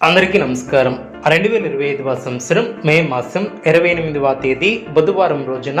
అందరికీ నమస్కారం. రెండు వేల ఇరవై ఐదవ సంవత్సరం మే మాసం ఇరవై ఎనిమిదవ తేదీ బుధవారం రోజున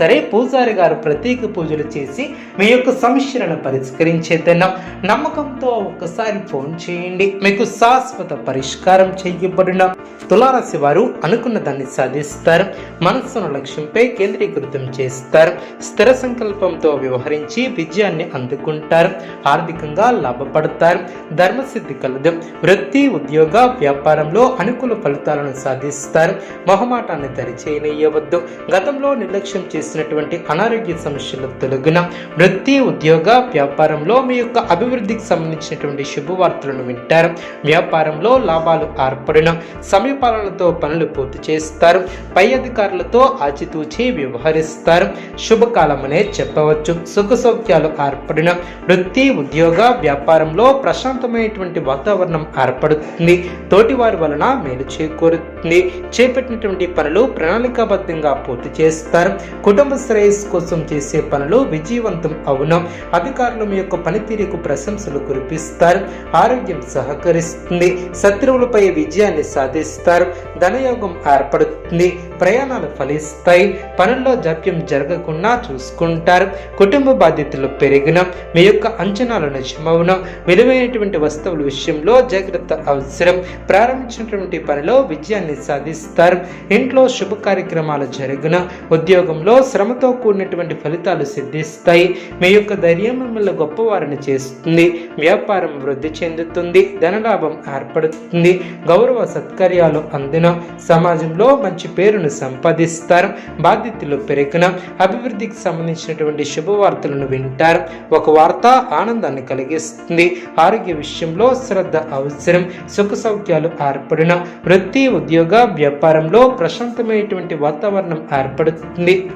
సరే పూజారి గారు ప్రత్యేక పూజలు చేసి మీ యొక్క సమస్యలను పరిష్కరించేద్దాం నమ్మకంతో ఒక్కసారి ఫోన్ చేయండి. మీకు శాశ్వత పరిష్కారం చేయబడిన తులారాశి వారు అనుకున్న దాన్ని సాధిస్తారు. మనస్సును లక్ష్యంపై కేంద్రీకృతం చేస్తారు. స్థిర సంకల్పంతో వ్యవహరించి విజయాన్ని అందుకుంటారు. ఆర్థికంగా లాభపడతారు. ధర్మసిద్ధి కలదు. వృత్తి ఉద్యోగ వ్యాపారంలో అనుకూల ఫలితాలను సాధిస్తారు. మొహమాటాన్ని దరిచేయనీయవద్దు గతంలో నిర్లక్ష్యం చేసినటువంటి అనారోగ్య సమస్యల తొలగిన వృత్తి ఉద్యోగ వ్యాపారంలో మీ యొక్క అభివృద్ధికి సంబంధించినటువంటి శుభవార్తలను వింటారు. వ్యాపారంలో లాభాలు ఏర్పడిన సమయపాలనతో పనులు పూర్తి చేస్తారు. పై అధికారులతో ఆచితూచి వ్యవహరిస్తారు. శుభకాలమనే చెప్పవచ్చు. సుఖ సౌఖ్యాలు ఏర్పడిన వృత్తి ఉద్యోగ వ్యాపారంలో ప్రశాంతమైనటువంటి వాతావరణం ఏర్పడుతుంది. తోటివారి వలన మేలు చేకూరుతుంది. చేపట్టినటువంటి పనులు ప్రణాళికాబద్ధంగా పూర్తి చేస్తారు. కుటుంబ శ్రేయస్సు కోసం చేసే పనులు విజయవంతం అవును. అధికారులు మీ యొక్క పనితీరుకు ప్రశంసలు కురిపిస్తారు ఆరోగ్యం సహకరిస్తుంది శత్రువులపై విజయాన్ని సాధిస్తారు ధనయోగం ఏర్పడుతుంది ప్రయాణాలు ఫలిస్తాయి పనుల్లో జాప్యం జరగకుండా చూసుకుంటారు కుటుంబ బాధ్యతలు పెరిగిన మీ యొక్క అంచనాలు నిజమవున విలువైనటువంటి వస్తువుల విషయంలో జాగ్రత్త అవసరం ప్రారంభించినటువంటి పనిలో విజయాన్ని సాధిస్తారు ఇంట్లో శుభ కార్యక్రమాలు జరిగిన ఉద్యోగంలో శ్రమతో కూడినటువంటి ఫలితాలు సిద్ధిస్తాయి మీ యొక్క ధైర్యం మిమ్మల్ని గొప్పవారిని చేస్తుంది వ్యాపారం వృద్ధి చెందుతుంది ధనలాభం ఏర్పడుతుంది గౌరవ సత్కార్యాలు అందిన సమాజంలో మంచి పేరును సంపాదిస్తారు బాధ్యతలు పెరిగిన అభివృద్ధికి సంబంధించినటువంటి శుభవార్తలను వింటారు. ఒక వార్త ఆనందాన్ని కలిగిస్తుంది. ఆరోగ్య విషయంలో శ్రద్ధ అవసరం సుఖ సౌఖ్యాలు ఏర్పడిన వృత్తి ఉద్యోగ వ్యాపారంలో ప్రశాంతమైనటువంటి వాతావరణం ఏర్పడుతుంది.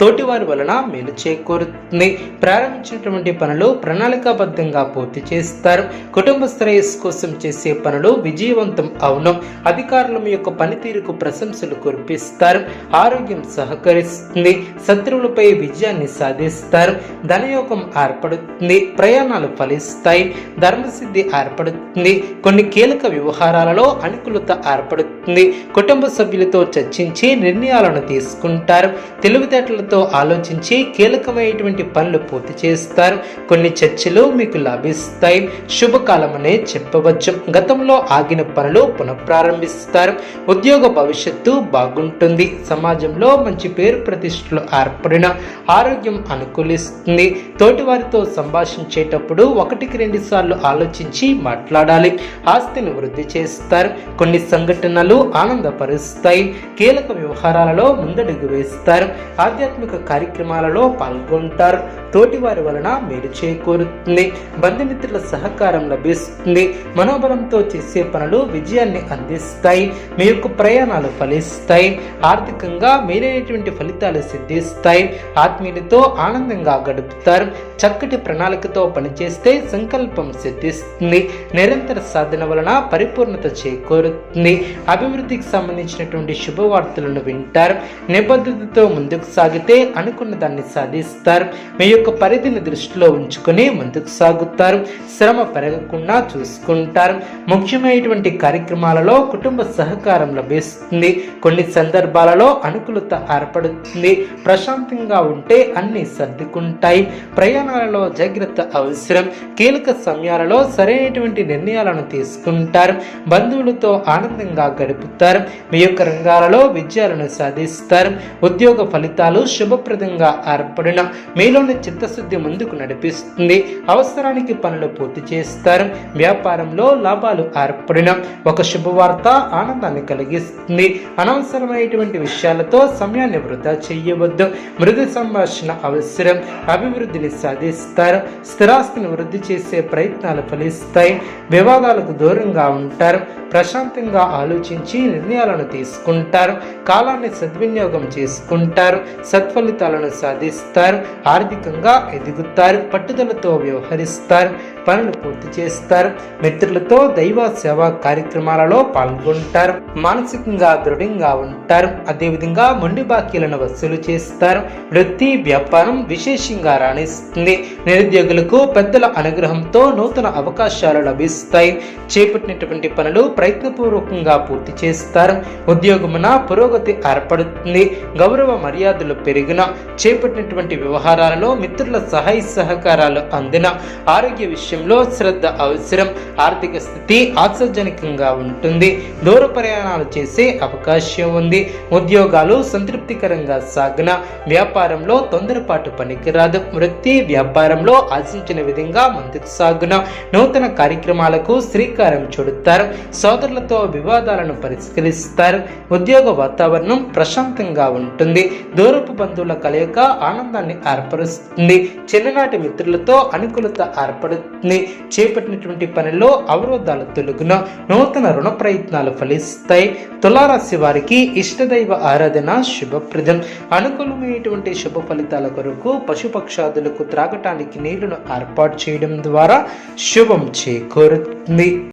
తోటివారి వలన మేలు చేకూరుతుంది. ప్రారంభించినటువంటి పనులు ప్రణాళికాబద్ధంగా పూర్తి చేస్తారు. కుటుంబ శ్రేయస్సు కోసం చేసే పనులు విజయవంతం అవును. అధికారుల యొక్క పనితీరుకు ప్రశంసలు కురిపిస్తారు. ఆరోగ్యం సహకరిస్తుంది. శత్రువులపై విజయాన్ని సాధిస్తారు. ధనయోగం ఏర్పడుతుంది. ప్రయాణాలు ఫలిస్తాయి. ధర్మసిద్ధి ఏర్పడుతుంది. కొన్ని కీలక వ్యవహారాలలో అనుకూలత ఏర్పడుతుంది. కుటుంబ సభ్యులతో చర్చించి నిర్ణయాలను తీసుకుంటారు. తెలివితేటలు తెలివితేటలతో ఆలోచించి కీలకమైనటువంటి పనులు పూర్తి చేస్తారు. కొన్ని చర్చలు మీకు లభిస్తాయి. శుభకాలమనే చెప్పవచ్చు. గతంలో ఆగిన పనులు పునఃప్రారంభిస్తారు. ఉద్యోగ భవిష్యత్తు బాగుంటుంది. సమాజంలో మంచి పేరు ప్రతిష్టలు ఏర్పడిన ఆరోగ్యం అనుకూలిస్తుంది. తోటివారితో సంభాషించేటప్పుడు ఒకటికి రెండు సార్లు ఆలోచించి మాట్లాడాలి. ఆస్తిని వృద్ధి చేస్తారు. కొన్ని సంఘటనలు ఆనందపరుస్తాయి. కీలక వ్యవహారాలలో ముందడుగు వేస్తారు. ఆధ్యాత్మిక కార్యక్రమాలలో పాల్గొంటారు. తోటి వారి వలన మేలు చేకూరుతుంది. బంధుమిత్రుల సహకారం లభిస్తుంది. మనోబలంతో చేసే పనులు విజయాన్ని అందిస్తాయి. మీ యొక్క ప్రయాణాలు ఫలిస్తాయి. ఆర్థికంగా మేలైనటువంటి ఫలితాలు సిద్ధిస్తాయి. ఆత్మీయులతో ఆనందంగా గడుపుతారు. చక్కటి ప్రణాళికతో పనిచేస్తే సంకల్పం సిద్ధిస్తుంది. నిరంతర సాధన వలన పరిపూర్ణత చేకూరుతుంది. అభివృద్ధికి సంబంధించినటువంటి శుభవార్తలను వింటారు. నిబద్ధతతో ముందుకు అయితే అనుకున్న దాన్ని సాధిస్తారు. మీ యొక్క పరిధిని దృష్టిలో ఉంచుకొని ముందుకు సాగుతారు. శ్రమ పెరగకుండా చూసుకుంటారు. ముఖ్యమైనటువంటి కార్యక్రమాలలో కుటుంబ సహకారం లభిస్తుంది. కొన్ని సందర్భాలలో అనుకూలత ఏర్పడుతుంది. ప్రశాంతంగా ఉంటే అన్ని సర్దుకుంటాయి. ప్రయాణాలలో జాగ్రత్త అవసరం. కీలక సమయాలలో సరైనటువంటి నిర్ణయాలను తీసుకుంటారు. బంధువులతో ఆనందంగా గడుపుతారు. మీ యొక్క రంగాలలో విజయాలను సాధిస్తారు. ఉద్యోగ ఫలితాలు శుభప్రదంగా ఏర్పడిన మీలోని చిత్తశుద్ధి ముందుకు నడిపిస్తుంది. అవసరానికి పనులు పూర్తి చేస్తారు. వ్యాపారంలో లాభాలు ఏర్పడిన ఒక శుభవార్త ఆనందాన్ని కలిగిస్తుంది. అనవసరమైనటువంటి విషయాలతో సమయాన్ని వృధా చేయవద్దు. మృదు సంభాషణ అవసరం. అభివృద్ధిని సాధిస్తారు. స్థిరాస్తిని వృద్ధి చేసే ప్రయత్నాలు ఫలిస్తాయి. వివాదాలకు దూరంగా ఉంటారు. ప్రశాంతంగా ఆలోచించి నిర్ణయాలను తీసుకుంటారు. కాలాన్ని సద్వినియోగం చేసుకుంటారు. సత్ఫలితాలను సాధిస్తారు ఆర్థికంగా ఎదుగుతారు పట్టుదలతో వ్యవహరిస్తారు. పనులు పూర్తి చేస్తారు. మిత్రులతో దైవ సేవా కార్యక్రమాలలో పాల్గొంటారు. మానసికంగా దృఢంగా ఉంటారు. అదేవిధంగా మొండి బాకీలను వసూలు చేస్తారు. వృత్తి వ్యాపారం విశేషంగా రాణిస్తుంది. నిరుద్యోగులకు పెద్దల అనుగ్రహంతో నూతన అవకాశాలు లభిస్తాయి. చేపట్టినటువంటి పనులు ప్రయత్నపూర్వకంగా పూర్తి చేస్తారు. ఉద్యోగమున పురోగతి ఏర్పడుతుంది. గౌరవ మర్యాదలు పెరిగిన చేపట్టినటువంటి వ్యవహారాలలో మిత్రుల సహాయ సహకారాలు అందిన ఆరోగ్య విషయం విషయంలో శ్రద్ధ అవసరం ఆర్థిక స్థితి ఆశాజనకంగా ఉంటుంది. దూర ప్రయాణాలు చేసే అవకాశం ఉంది. ఉద్యోగాలు సంతృప్తికరంగా సాగిన వ్యాపారంలో తొందరపాటు పనికిరాదు. వృత్తి వ్యాపారంలో ఆశించిన విధంగా ముందుకు సాగున. నూతన కార్యక్రమాలకు శ్రీకారం చుడతారు. సోదరులతో వివాదాలను పరిష్కరిస్తారు. ఉద్యోగ వాతావరణం ప్రశాంతంగా ఉంటుంది. దూరపు బంధువుల కలయిక ఆనందాన్ని ఏర్పరుస్తుంది. చిన్ననాటి మిత్రులతో అనుకూలత ఏర్పడుతుంది చేపట్టినటువంటి పనిలో అవరోధాలు తొలగున నూతన రుణ ప్రయత్నాలు ఫలిస్తాయి. తులారాశి వారికి ఇష్టదైవ ఆరాధన శుభప్రదం. అనుకూలమైనటువంటి శుభ ఫలితాల కొరకు పశుపక్షాదులకు త్రాగటానికి నీళ్ళను ఏర్పాటు చేయడం ద్వారా శుభం చేకూరుతుంది.